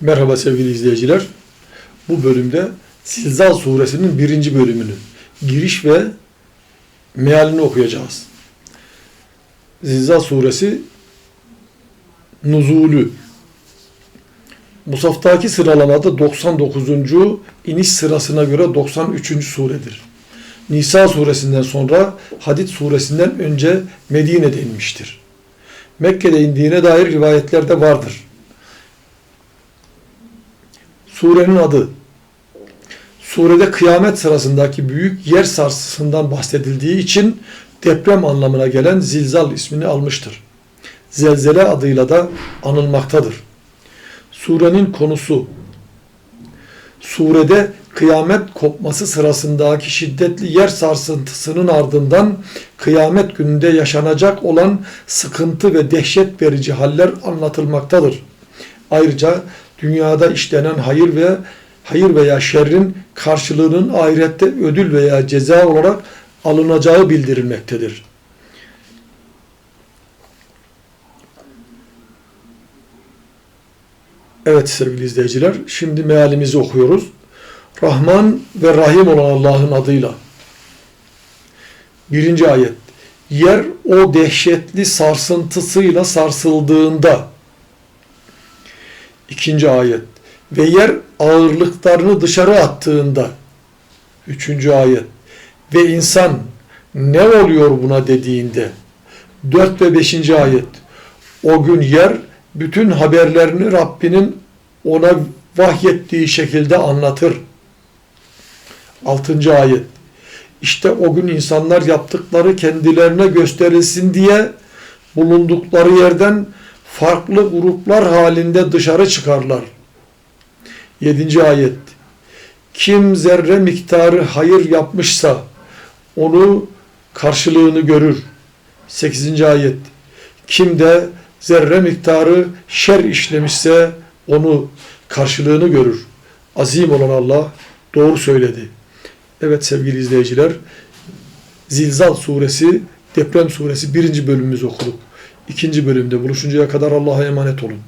Merhaba sevgili izleyiciler. Bu bölümde Zilzal suresinin birinci bölümünü, giriş ve mealini okuyacağız. Zilzal suresi nuzulü. Musaftaki sıralamada 99. iniş sırasına göre 93. suredir. Nisa suresinden sonra Hadid suresinden önce Medine'de inmiştir. Mekke'de indiğine dair rivayetler de vardır. Surenin adı. Surede kıyamet sırasındaki büyük yer sarsısından bahsedildiği için deprem anlamına gelen zilzal ismini almıştır. Zelzele adıyla da anılmaktadır. Surenin konusu Surede kıyamet kopması sırasındaki şiddetli yer sarsıntısının ardından kıyamet gününde yaşanacak olan sıkıntı ve dehşet verici haller anlatılmaktadır. Ayrıca dünyada işlenen hayır ve hayır veya şerrin karşılığının ahirette ödül veya ceza olarak alınacağı bildirilmektedir. Evet sevgili izleyiciler, şimdi mealimizi okuyoruz. Rahman ve Rahim olan Allah'ın adıyla. Birinci ayet. Yer o dehşetli sarsıntısıyla sarsıldığında. İkinci ayet. Ve yer ağırlıklarını dışarı attığında. Üçüncü ayet. Ve insan ne oluyor buna dediğinde. Dört ve beşinci ayet. O gün yer bütün haberlerini Rabbinin ona vahyettiği şekilde anlatır. Altıncı ayet. İşte o gün insanlar yaptıkları kendilerine gösterilsin diye bulundukları yerden farklı gruplar halinde dışarı çıkarlar. Yedinci ayet. Kim zerre miktarı hayır yapmışsa onu karşılığını görür. Sekizinci ayet. Kim de zerre miktarı şer işlemişse onu karşılığını görür. Azim olan Allah doğru söyledi. Evet sevgili izleyiciler, Zilzal suresi, deprem suresi birinci bölümümüzü okuduk. İkinci bölümde buluşuncaya kadar Allah'a emanet olun.